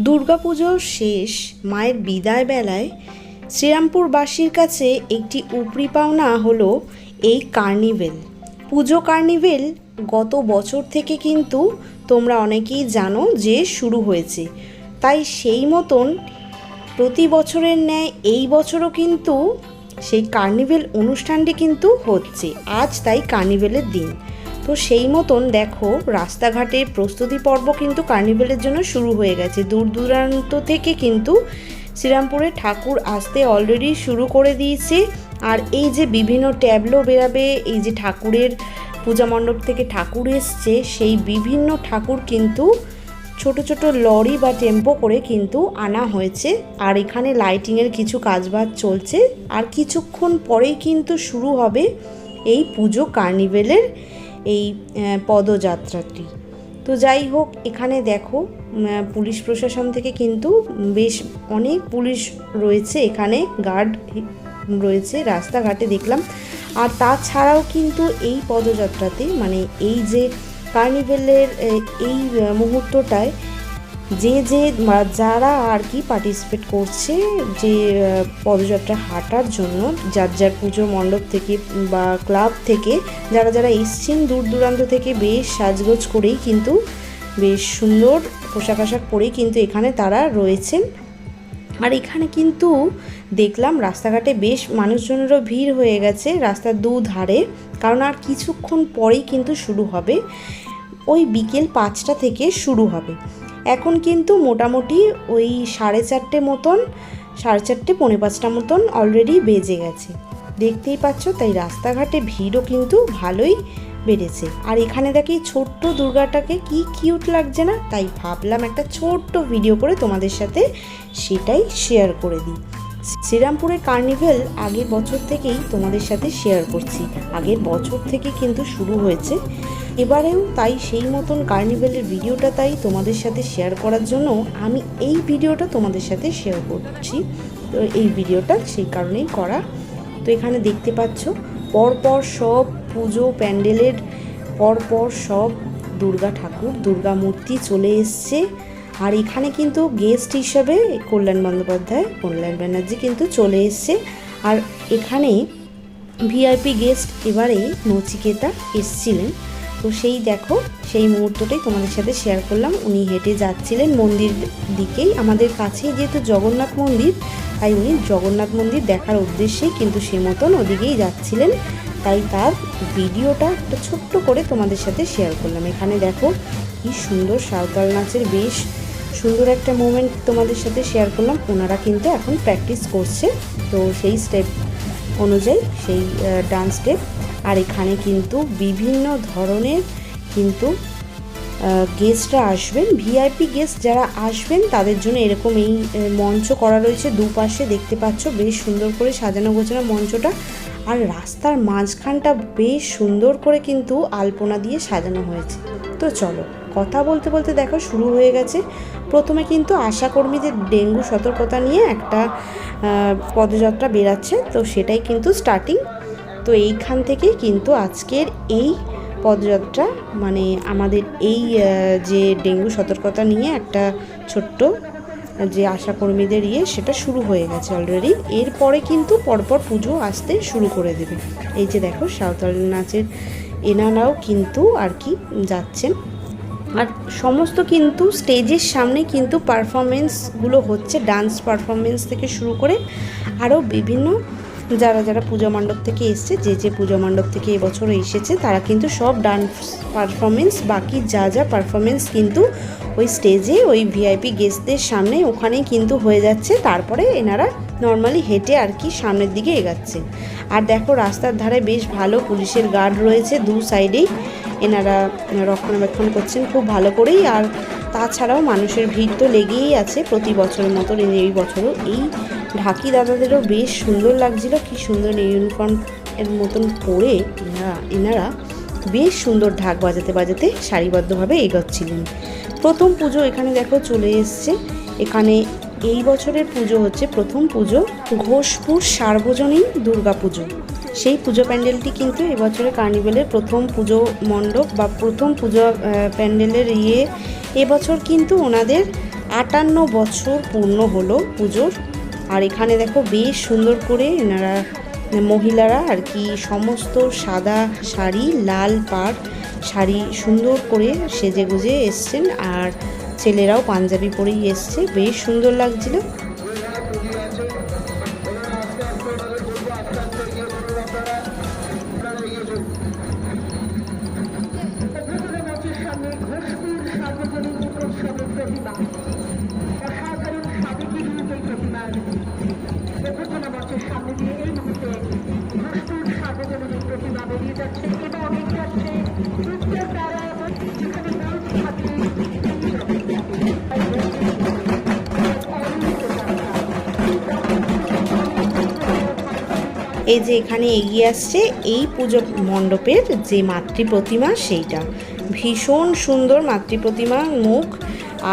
দুর্গাপুজোর শেষ মায়ের বিদায় বেলায় শ্রীরামপুরবাসীর কাছে একটি উপরি পাওনা হলো এই কার্নিভেল। পুজো কার্নিভেল গত বছর থেকে কিন্তু তোমরা অনেকেই জানো যে শুরু হয়েছে। তাই সেই মতন প্রতি বছরের ন্যায় এই বছরও কিন্তু সেই কার্নিভেল অনুষ্ঠানটি কিন্তু হচ্ছে। আজ তাই কার্নিভেলের দিন। তো সেই মতন দেখো রাস্তাঘাটে প্রস্তুতি পর্ব কিন্তু কার্নিভেলের জন্য শুরু হয়ে গেছে। দূর দূরান্ত থেকে কিন্তু শ্রীরামপুরে ঠাকুর আসতে অলরেডি শুরু করে দিয়েছে। আর এই যে বিভিন্ন ট্যাবলো বেরাবে, এই যে ঠাকুরের পূজা মণ্ডপ থেকে ঠাকুর এসছে, সেই বিভিন্ন ঠাকুর কিন্তু ছোট ছোট লরি বা টেম্পো করে কিন্তু আনা হয়েছে। আর এখানে লাইটিংয়ের কিছু কাজবাজ চলছে। আর কিছুক্ষণ পরেই কিন্তু শুরু হবে এই পুজো কার্নিভেলের। এই পদযাত্রাটি। তো যাই হোক, এখানে দেখো পুলিশ প্রশাসন থেকে কিন্তু বেশ অনেক পুলিশ রয়েছে এখানে, গার্ড রয়েছে, রাস্তাঘাটে দেখলাম। আর তাছাড়াও কিন্তু এই পদযাত্রাতে মানে এই যে কার্নিভেলের এই মুহূর্তটায় যে যে যারা আর কি পার্টিসিপেট করছে যে পদযাত্রা হাঁটার জন্য, যার যার পুজো মণ্ডপ থেকে বা ক্লাব থেকে, যারা যারা এসছেন দূর দূরান্ত থেকে বেশ সাজগোজ করেই কিন্তু বেশ সুন্দর পোশাক আশাক পরেই কিন্তু এখানে তারা রয়েছেন। আর এখানে কিন্তু দেখলাম রাস্তাঘাটে বেশ মানুষজনেরও ভিড় হয়ে গেছে রাস্তার দুধারে, কারণ আর কিছুক্ষণ পরেই কিন্তু শুরু হবে। ওই বিকেল পাঁচটা থেকে শুরু হবে। এখন কিন্তু মোটামুটি ওই সাড়ে চারটে মতন, সাড়ে চারটে, পৌনে পাঁচটা মতন অলরেডি বেজে গেছে। দেখতেই পাচ্ছ, তাই রাস্তাঘাটে ভিড়ও কিন্তু ভালোই বেড়েছে। আর এখানে দেখি ছোট্ট দুর্গাটাকে কি কিউট লাগছে না, তাই ভাবলাম একটা ছোট্ট ভিডিও করে তোমাদের সাথে সেটাই শেয়ার করে দিই। শ্রীরামপুরের কার্নিভেল আগের বছর থেকেই তোমাদের সাথে শেয়ার করছি। আগের বছর থেকে কিন্তু শুরু হয়েছে। এবারেও তাই সেই মতন কার্নিভেলের ভিডিওটা তাই তোমাদের সাথে শেয়ার করার জন্য আমি এই ভিডিওটা তোমাদের সাথে শেয়ার করছি। তো এই ভিডিওটা সেই কারণেই করা। তো এখানে দেখতে পাচ্ছ, পরপর সব পুজো প্যান্ডেলের পরপর সব দুর্গা ঠাকুর, দুর্গা মূর্তি চলে এসছে। আর এখানে কিন্তু গেস্ট হিসাবে কল্যাণ বন্দ্যোপাধ্যায়, কল্যাণ ব্যানার্জি কিন্তু চলে এসছে। আর এখানে ভিআইপি গেস্ট এবারে নচিকেতা এসছিলেন। তো সেই দেখো, সেই মুহূর্তটাই তোমাদের সাথে শেয়ার করলাম। উনি হেঁটে যাচ্ছিলেন মন্দির দিকেই। আমাদের কাছেই যেহেতু জগন্নাথ মন্দির, তাই উনি জগন্নাথ মন্দির দেখার উদ্দেশ্যেই কিন্তু সে মতন ওদিকেই যাচ্ছিলেন। তাই তার ভিডিওটা একটা ছোট্ট করে তোমাদের সাথে শেয়ার করলাম। এখানে দেখো, কি সুন্দর সাঁওতাল নাচের বেশ সুন্দর একটা মোমেন্ট তোমাদের সাথে শেয়ার করলাম। ওনারা কিন্তু এখন প্র্যাকটিস করছে। তো সেই স্টেপ অনুযায়ী, সেই ডান্স স্টেপ আর এখানে কিন্তু বিভিন্ন ধরনের কিন্তু গেস্টরা আসবেন। ভিআইপি গেস্ট যারা আসবেন, তাদের জন্য এরকম এই মঞ্চ করা রয়েছে। দুপাশে দেখতে পাচ্ছ বেশ সুন্দর করে সাজানো গোছানো মঞ্চটা। আর রাস্তার মাঝখানটা বেশ সুন্দর করে কিন্তু আলপনা দিয়ে সাজানো হয়েছে। তো চলো। কথা বলতে বলতে দেখো শুরু হয়ে গেছে। প্রথমে কিন্তু আশাকর্মীদের ডেঙ্গু সতর্কতা নিয়ে একটা পদযাত্রা বেরাচ্ছে তো সেটাই কিন্তু স্টার্টিং তো এইখান থেকেই কিন্তু আজকের এই পদযাত্রা মানে আমাদের এই যে ডেঙ্গু সতর্কতা নিয়ে একটা ছোট্ট, যে আশাকর্মীদের ইয়ে সেটা শুরু হয়ে গেছে অলরেডি এরপরে কিন্তু পরপর পুজো আসতে শুরু করে দেবে। এই যে দেখো সাঁওতাল নাচের এনারাও কিন্তু আর কি যাচ্ছেন। আর সমস্ত কিন্তু স্টেজের সামনে কিন্তু পারফরমেন্সগুলো হচ্ছে ডান্স পারফরমেন্স থেকে শুরু করে আরও বিভিন্ন যারা যারা পূজা মণ্ডপ থেকে এসছে, যে যে পূজা মণ্ডপ থেকে এবছর এসেছে, তারা কিন্তু সব ডান্স পারফরমেন্স বাকি যা যা পারফরমেন্স কিন্তু ওই স্টেজে ওই ভিআইপি গেস্টদের সামনে ওখানেই কিন্তু হয়ে যাচ্ছে। তারপরে এনারা নর্মালি হেঁটে আর কি সামনের দিকে এগাচ্ছে। আর দেখো রাস্তার ধারে বেশ ভালো পুলিশের গার্ড রয়েছে দু সাইডেই এনারা রক্ষণাবেক্ষণ করছেন খুব ভালো করেই। আর তাছাড়াও মানুষের ভিড় তো লেগেই আছে প্রতি বছরের মতন। এই- বছরও এই ঢাকি দাদাদেরও বেশ সুন্দর লাগছিল। কি সুন্দর ইউনিফর্ম এর মতন পরে এনারা এনারা বেশ সুন্দর ঢাক বাজাতে বাজাতে সারিবদ্ধভাবে এগোচ্ছিলেন। প্রথম পুজো এখানে দেখো চলে এসছে। এখানে এই বছরের পুজো হচ্ছে প্রথম পুজো, ঘোষপুর সার্বজনীন দুর্গা পুজো। সেই পুজো প্যান্ডেলটি কিন্তু এবছরের কার্নিভেলের প্রথম পুজো মণ্ডপ বা প্রথম পুজো প্যান্ডেলের ইয়ে এবছর কিন্তু ওনাদের আটান্ন বছর পূর্ণ হলো পুজোর। আর এখানে দেখো বেশ সুন্দর করে এনারা, মহিলারা আর কি সমস্ত সাদা শাড়ি, লাল পাড় শাড়ি সুন্দর করে সেজে গুজে এসছেন। আর ছেলেরাও পাঞ্জাবি পরেই এসছে। বেশ সুন্দর লাগছিল। এই যে এখানে এগিয়ে আসছে এই পুজো মণ্ডপের যে মাতৃ প্রতিমা সেইটা। ভীষণ সুন্দর মাতৃ প্রতিমা মুখ।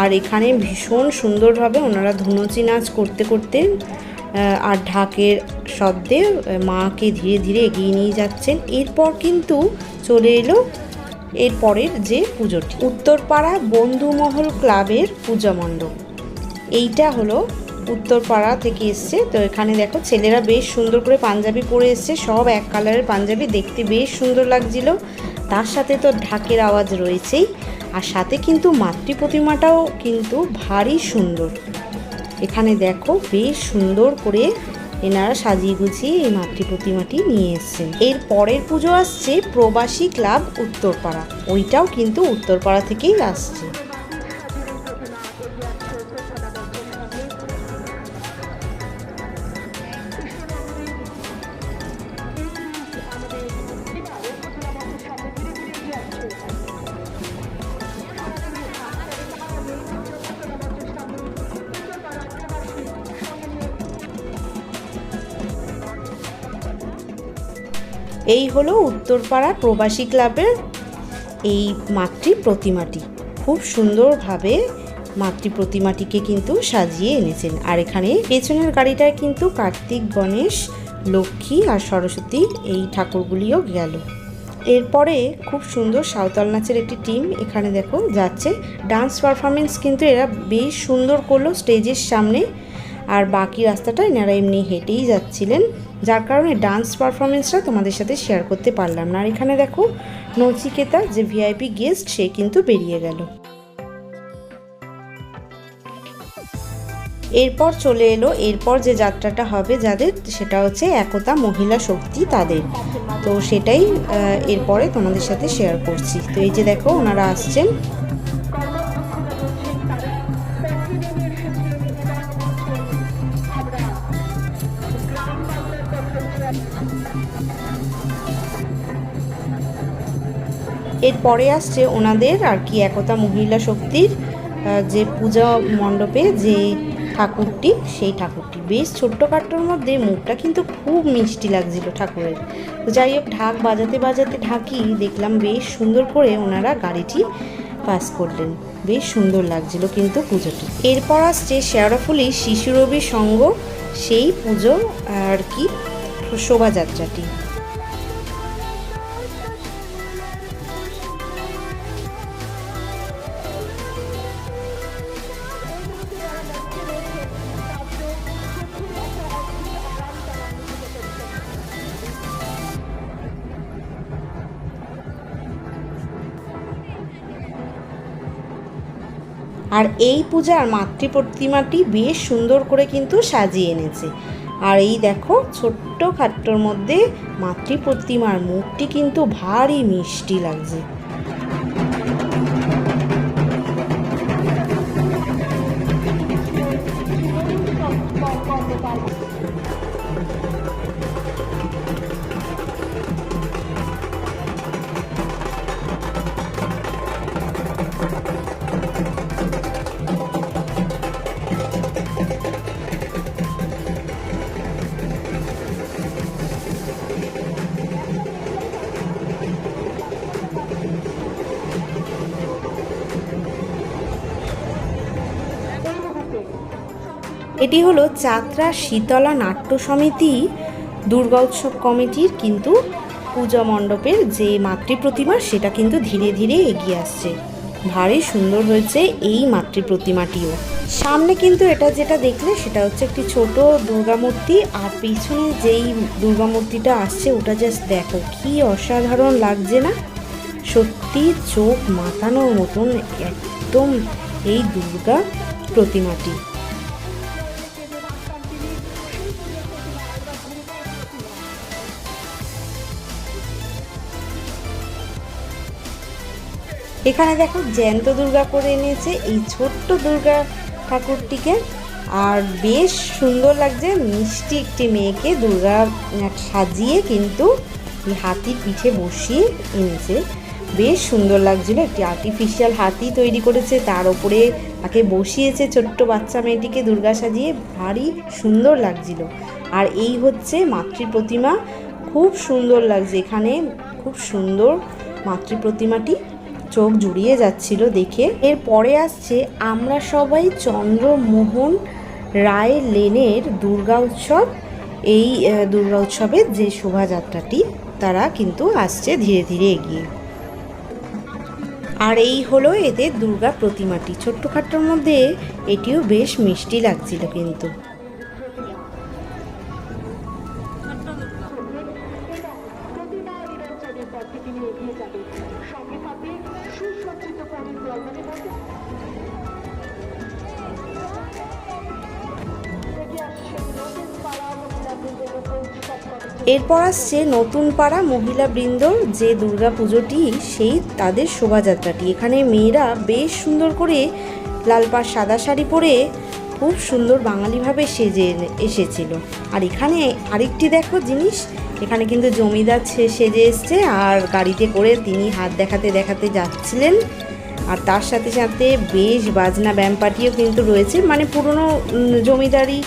আর এখানে ভীষণ সুন্দরভাবে ওনারা ধুনুচি নাচ করতে করতে আর ঢাকের শব্দে মাকে ধীরে ধীরে এগিয়ে নিয়ে যাচ্ছেন। এরপর কিন্তু চলে এলো এরপরের যে পুজোটি। উত্তরপাড়া বন্ধুমহল ক্লাবের পূজা মণ্ডপ। এইটা হলো উত্তরপাড়া থেকে এসছে। তো এখানে দেখো, ছেলেরা বেশ সুন্দর করে পাঞ্জাবি পরে এসছে। সব এক কালারের পাঞ্জাবি। দেখতে বেশ সুন্দর লাগছিল। তার সাথে তো ঢাকের আওয়াজ রয়েছেই। আর সাথে কিন্তু মাতৃ প্রতিমাটাও কিন্তু ভারী সুন্দর। এখানে দেখো, বেশ সুন্দর করে এনারা সাজিয়ে গুছিয়ে এই মাতৃ প্রতিমাটি নিয়ে এসছেন। এর পরের পুজো আসছে প্রবাসী ক্লাব উত্তরপাড়া। ওইটাও কিন্তু উত্তরপাড়া থেকেই আসছে। এই হলো উত্তরপাড়া প্রবাসী ক্লাবের এই মাতৃ প্রতিমাটি। খুব সুন্দরভাবে মাতৃ প্রতিমাটিকে কিন্তু সাজিয়ে এনেছেন। আর এখানে পেছনের গাড়িটায় কিন্তু কার্তিক, গণেশ, লক্ষ্মী আর সরস্বতী এই ঠাকুরগুলিও গেল। এরপরে খুব সুন্দর সাঁওতাল নাচের একটি টিম এখানে দেখো যাচ্ছে। ডান্স পারফরমেন্স কিন্তু এরা বেশ সুন্দর করল স্টেজের সামনে। আর বাকি রাস্তাটা এনারা এমনি হেঁটেই যাচ্ছিলেন। যার কারণে ডান্স পারফরমেন্সটা তোমাদের সাথে শেয়ার করতে পারলাম না। আর এখানে দেখো, নচিকেতা, যে ভিআইপি গেস্ট সে কিন্তু বেরিয়ে গেল। এরপর চলে এলো, এরপর যে যাত্রাটা হবে যাদের, সেটা হচ্ছে একতা মহিলা শক্তি তাদের। তো সেটাই এরপরে তোমাদের সাথে শেয়ার করছি। তো এই যে দেখো, ওনারা আসছেন। এরপরে আসছে ওনাদের আর কি একতা মহিলা শক্তির যে পূজা মণ্ডপে যে ঠাকুরটি, সেই ঠাকুরটি। বেশ ছোট্ট কাট্টোর মধ্যে মুখটা কিন্তু খুব মিষ্টি লাগছিল ঠাকুরের। তো যাই হোক, ঢাক বাজাতে বাজাতে ঢাকি দেখলাম বেশ সুন্দর করে ওনারা গাড়িটি পাস করলেন। বেশ সুন্দর লাগছিল কিন্তু পুজোটি। এরপর আসছে শেয়ারাফুলি শিশুরবি সঙ্গ, সেই পুজো আর কি শোভাযাত্রাটি। আর এই পূজার মাতৃ প্রতিমাটি বেশ সুন্দর করে কিন্তু সাজিয়ে এনেছে। আর এই দেখো, ছোট্ট খাট্টর মধ্যে মাতৃ প্রতিমার মুখটি কিন্তু ভারী মিষ্টি লাগছে। এটি হলো চাত্রা শীতলা নাট্য সমিতি দুর্গা উৎসব কমিটির কিন্তু পূজা মণ্ডপের যে মাতৃ প্রতিমা সেটা কিন্তু ধীরে ধীরে এগিয়ে আসছে। ভারী সুন্দর হয়েছে এই মাতৃ প্রতিমাটিও সামনে কিন্তু এটা যেটা দেখলে, সেটা হচ্ছে একটি ছোট দুর্গা মূর্তি, আর পিছনে যেই দুর্গা মূর্তিটা আসছে, ওটা জাস্ট দেখো, কি অসাধারণ লাগছে না? সত্যি চোখ মাতানোর মতন একদম এই দুর্গা প্রতিমাটি। এখানে দেখো জ্যান্ত দুর্গা করে এনেছে এই ছোট্ট দুর্গা ঠাকুরটিকে। আর বেশ সুন্দর লাগছে, মিষ্টি একটি মেয়েকে দুর্গা সাজিয়ে কিন্তু হাতির পিঠে বসিয়ে এনেছে। বেশ সুন্দর লাগছিল, একটি আর্টিফিশিয়াল হাতি তৈরি করেছে, তার ওপরে তাকে বসিয়েছে ছোট্ট বাচ্চা মেয়েটিকে দুর্গা সাজিয়ে, ভারী সুন্দর লাগছিল। আর এই হচ্ছে মাতৃ প্রতিমা, খুব সুন্দর লাগছে এখানে, খুব সুন্দর মাতৃ প্রতিমাটি। চোখ জুড়িয়ে যাচ্ছিল দেখে। এরপরে আসছে আমরা সবাই চন্দ্রমোহন রায় লেনের দুর্গা উৎসব। এই দুর্গা উৎসবের যে শোভাযাত্রাটি, তারা কিন্তু আসছে ধীরে ধীরে এগিয়ে। আর এই হলো এদের দুর্গা প্রতিমাটি। ছোট্টখাট্টোর মধ্যে এটিও বেশ মিষ্টি লাগছিল কিন্তু। এরপর আসছে নতুন পাড়া মহিলা বৃন্দর যে দুর্গা পুজোটি, সেই তাদের শোভাযাত্রাটি। এখানে মেয়েরা বেশ সুন্দর করে লাল পাড় সাদা শাড়ি পরে খুব সুন্দর বাঙালিভাবে সেজে এসেছিল। আর এখানে আরেকটি দেখো জিনিস, এখানে কিন্তু জমিদার সেজে এসছে আর গাড়িতে করে তিনি হাত দেখাতে দেখাতে যাচ্ছিলেন। আর তার সাথে সাথে বেশ বাজনা ব্যায়াম পার্টিও কিন্তু রয়েছে। মানে পুরনো জমিদারি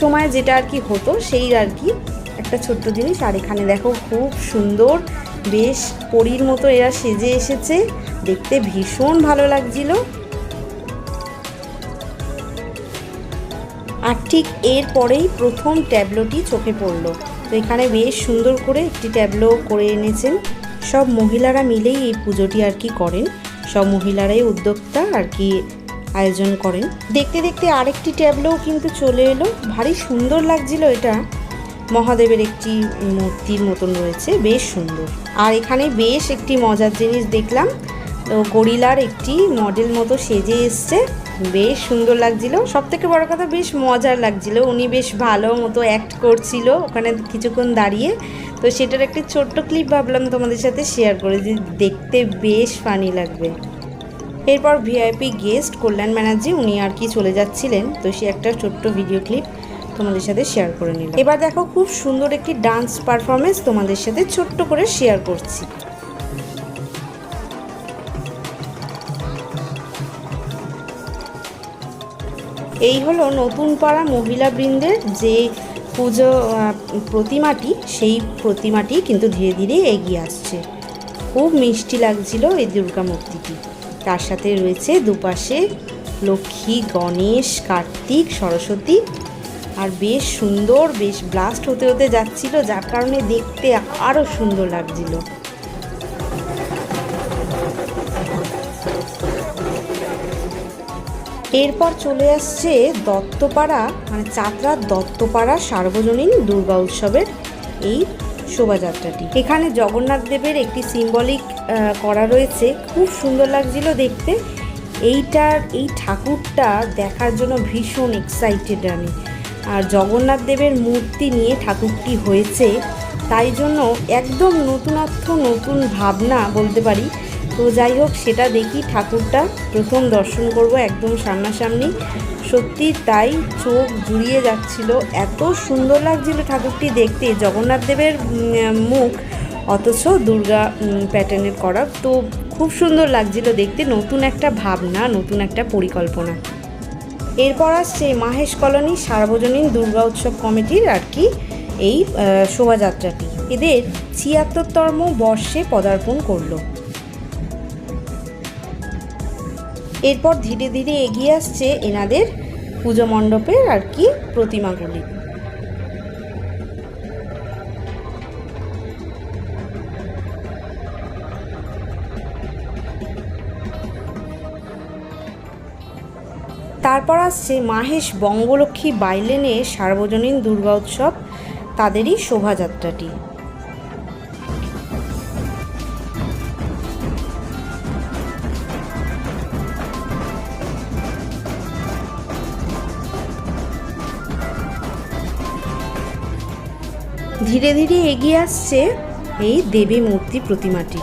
সময় যেটা আর কি হতো, সেই আর কি একটা ছোট্ট জিনিস। আর এখানে দেখো খুব সুন্দর বেশ পরীর মতো এরা সেজে এসেছে। দেখতে ভীষণ ভালো লাগছিল। আর ঠিক এরপরেই প্রথম ট্যাবলোটি চোখে পড়ল। তো এখানে বেশ সুন্দর করে একটি ট্যাবলো করে এনেছেন। সব মহিলারা মিলেই এই পুজোটি আর কি করেন। সব মহিলারাই উদ্যোক্তা আর কি আয়োজন করেন। দেখতে দেখতে আরেকটি ট্যাবলোও কিন্তু চলে এলো। ভারী সুন্দর লাগছিল এটা। মহাদেবের একটি মূর্তির মতন রয়েছে, বেশ সুন্দর। আর এখানে বেশ একটি মজার জিনিস দেখলাম, তো গরিলার একটি মডেল মতো সেজে এসছে, বেশ সুন্দর লাগছিল। সব থেকে বড় কথা, বেশ মজার লাগছিল। উনি বেশ ভালো মতো অ্যাক্ট করছিল ওখানে কিছুক্ষণ দাঁড়িয়ে। তো সেটার একটি ছোট্ট ক্লিপ ভাবলাম তোমাদের সাথে শেয়ার করে যে দেখতে বেশ ফানি লাগবে। এরপর ভিআইপি গেস্ট কল্যাণ ব্যানার্জি, উনি আর কি চলে যাচ্ছিলেন। তো সে একটা ছোট্ট ভিডিও ক্লিপ তোমাদের সাথে শেয়ার করে নিলাম। এবার দেখো খুব সুন্দর একটি ডান্স পারফরমেন্স তোমাদের সাথে ছোট্ট করে শেয়ার করছি। এই হলো নতুন পাড়া মহিলা বৃন্দের যে পুজো প্রতিমাটি, সেই প্রতিমাটি কিন্তু ধীরে ধীরে এগিয়ে আসছে। খুব মিষ্টি লাগছিল এই দুর্গা মূর্তিটি। তার সাথে রয়েছে দুপাশে লক্ষ্মী, গণেশ, কার্তিক, সরস্বতী আর বেশ সুন্দর, বেশ ব্লাস্ট হতে হতে যাচ্ছিল, যার কারণে দেখতে আরও সুন্দর লাগছিল। এরপর চলে আসছে দত্তপাড়া মানে চাতরার দত্তপাড়া সার্বজনীন দুর্গা উৎসবের এই শোভাযাত্রাটি। এখানে জগন্নাথ দেবের একটি সিম্বলিক করা রয়েছে। খুব সুন্দর লাগছিল দেখতে। এইটার, এই ঠাকুরটা দেখার জন্য ভীষণ এক্সাইটেড আমি। আর জগন্নাথ দেবের মূর্তি নিয়ে ঠাকুরটি হয়েছে, তাই জন্য একদম নতুনত্ব, নতুন ভাবনা বলতে পারি। তো যাই হোক, সেটা দেখি ঠাকুরটা। প্রথম দর্শন করব একদম সামনাসামনি। সত্যি তাই চোখ জুড়িয়ে যাচ্ছিল। এত সুন্দর লাগছিল ঠাকুরটি দেখতে। জগন্নাথ দেবের মুখ, অথচ দুর্গা প্যাটার্নের করা। তো খুব সুন্দর লাগছিল দেখতে। নতুন একটা ভাবনা, নতুন একটা পরিকল্পনা। এরপর আসছে মাহেশ কলোনি সার্বজনীন দুর্গা উৎসব কমিটির আর কি, এই শোভাযাত্রাটি। এদের ছিয়াত্তরতম বর্ষে পদার্পণ করল। এরপর ধীরে ধীরে এগিয়ে আসছে এনাদের পুজো মণ্ডপের আর কি প্রতিমাগুলি। তারপর আসছে মাহেশ বঙ্গলক্ষ্মী বাইলেনে সার্বজনীন দুর্গা উৎসব, তাদেরই শোভাযাত্রাটি। ধীরে ধীরে এগিয়ে আসছে এই দেবী মূর্তি প্রতিমাটি।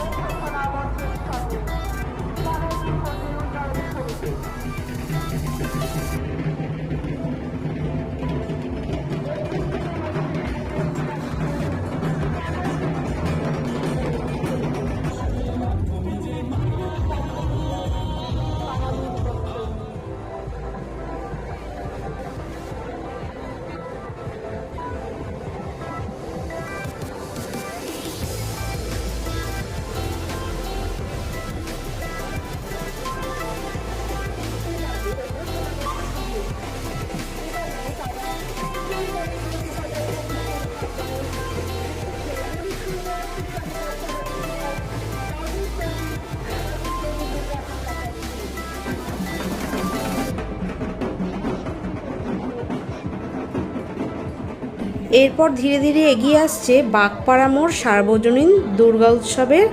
এরপর ধীরে ধীরে এগিয়ে আসছে বাগপাড়া মোড় সার্বজনীন দুর্গা উৎসবের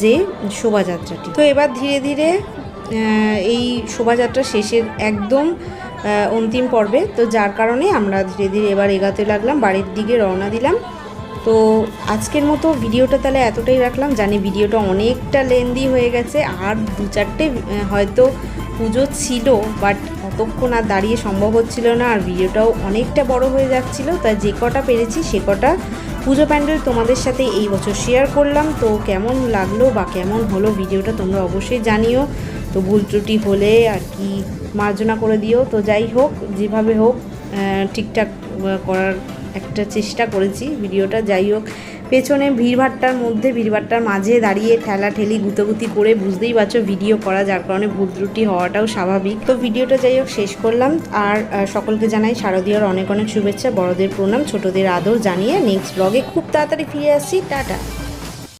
যে শোভাযাত্রাটি। তো এবার ধীরে ধীরে এই শোভাযাত্রা শেষের একদম অন্তিম পর্বে। তো যার কারণে আমরা ধীরে ধীরে এবার এগাতে লাগলাম, বাড়ির দিকে রওনা দিলাম। তো আজকের মতো ভিডিওটা তাহলে এতটাই রাখলাম। জানি ভিডিওটা অনেকটা লেন্দি হয়ে গেছে, আর দু চারটে হয়তো পুজো ছিল বাট অতক্ষণ আর দাঁড়িয়ে সম্ভব হচ্ছিল না, আর ভিডিওটাও অনেকটা বড় হয়ে যাচ্ছিল। তাই যে কটা পেরেছি সে কটা। পুজো প্যান্ডেল তোমাদের সাথে এই বছর শেয়ার করলাম। তো কেমন লাগল বা কেমন হলো ভিডিওটা তোমরা অবশ্যই জানিও। তো ভুল ত্রুটি হলে আর কি মার্জনা করে দিও। তো যাই হোক, যেভাবে হোক ঠিকঠাক করার একটা চেষ্টা করেছি ভিডিওটা। যাই হোক পেছনে ভিড়ভাট্টার মধ্যে, ভিড়ভাট্টার মাঝে দাঁড়িয়ে ঠেলা ঠেলি গুতগুতি করে বুঝতেই পারছ ভিডিও করা, যার কারণে ভুল ত্রুটি হওয়াটাও স্বাভাবিক। তো ভিডিওটা যাই হোক, শেষ করলাম। আর সকলকে জানাই শারদীয়ার অনেক অনেক শুভেচ্ছা, বড়দের প্রণাম, ছোটদের আদর জানিয়ে নেক্সট ব্লগে খুব তাড়াতাড়ি ফিরে আসছি। টাটা।